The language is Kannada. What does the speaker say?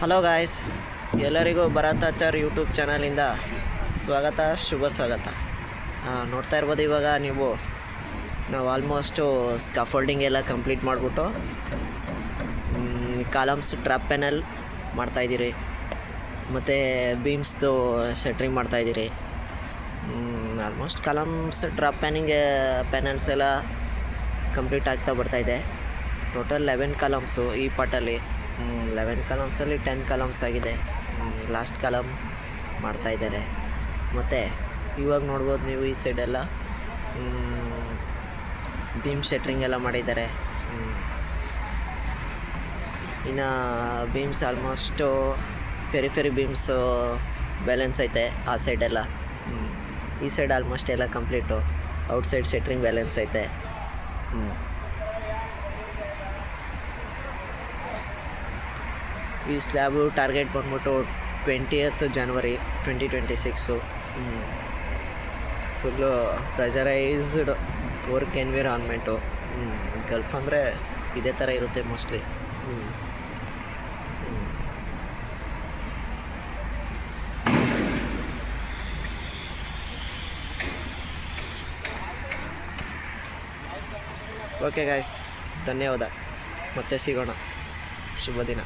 ಹಲೋ ಗಾಯ್ಸ್ ಎಲ್ಲರಿಗೂ ಭರತಾಚಾರ್ ಯೂಟ್ಯೂಬ್ ಚಾನಲಿಂದ ಸ್ವಾಗತ, ಶುಭ ಸ್ವಾಗತ. ನೋಡ್ತಾ ಇರ್ಬೋದು ಇವಾಗ ನೀವು. ನಾವು ಆಲ್ಮೋಸ್ಟು ಸ್ಕಾಫೋಲ್ಡಿಂಗ್ ಎಲ್ಲ ಕಂಪ್ಲೀಟ್ ಮಾಡಿಬಿಟ್ಟು ಕಾಲಮ್ಸ್ ಟ್ರಾಪ್ ಪ್ಯಾನಲ್ ಮಾಡ್ತಾಯಿದ್ದೀರಿ ಮತ್ತು ಬೀಮ್ಸ್ದು shuttering ಮಾಡ್ತಾಯಿದ್ದೀರಿ almost columns drop panning panels ಎಲ್ಲ ಕಂಪ್ಲೀಟ್ ಆಗ್ತಾ ಬರ್ತಾಯಿದೆ ಟೋಟಲ್ ಲೆವೆನ್ ಕಾಲಮ್ಸು ಈ ಪಾಟಲ್ಲಿ ಲೆವೆನ್ ಕಲಮ್ಸಲ್ಲಿ ಟೆನ್ ಕಲಮ್ಸ್ ಆಗಿದೆ. ಲಾಸ್ಟ್ ಕಲಮ್ ಮಾಡ್ತಾ ಇದ್ದಾರೆ. ಮತ್ತು ಇವಾಗ ನೋಡ್ಬೋದು ನೀವು ಈ ಸೈಡೆಲ್ಲ ಬೀಮ್ ಶೆಟ್ರಿಂಗ್ ಎಲ್ಲ ಮಾಡಿದ್ದಾರೆ. ಇನ್ನು ಬೀಮ್ಸ್ ಆಲ್ಮೋಸ್ಟು ಫೆರಿ ಫೆರಿ ಬೀಮ್ಸು ಬ್ಯಾಲೆನ್ಸ್ ಐತೆ ಆ ಸೈಡೆಲ್ಲ. ಈ ಸೈಡ್ ಆಲ್ಮೋಸ್ಟ್ ಎಲ್ಲ ಕಂಪ್ಲೀಟು ಔಟ್ಸೈಡ್ ಶೆಟ್ರಿಂಗ್ ಬ್ಯಾಲೆನ್ಸ್ ಐತೆ. ಹ್ಞೂ ಈ ಸ್ಲ್ಯಾಬು ಟಾರ್ಗೆಟ್ ಬಂದ್ಬಿಟ್ಟು twentieth January twenty twenty six full pressurised work environment gulf ಅಂದರೆ ಇದೇ ಥರ ಇರುತ್ತೆ ಮೋಸ್ಟ್ಲಿ ಓಕೆ ಗಾಯ್ಸ್ ಧನ್ಯವಾದ. ಮತ್ತೆ ಸಿಗೋಣ. ಶುಭ ದಿನ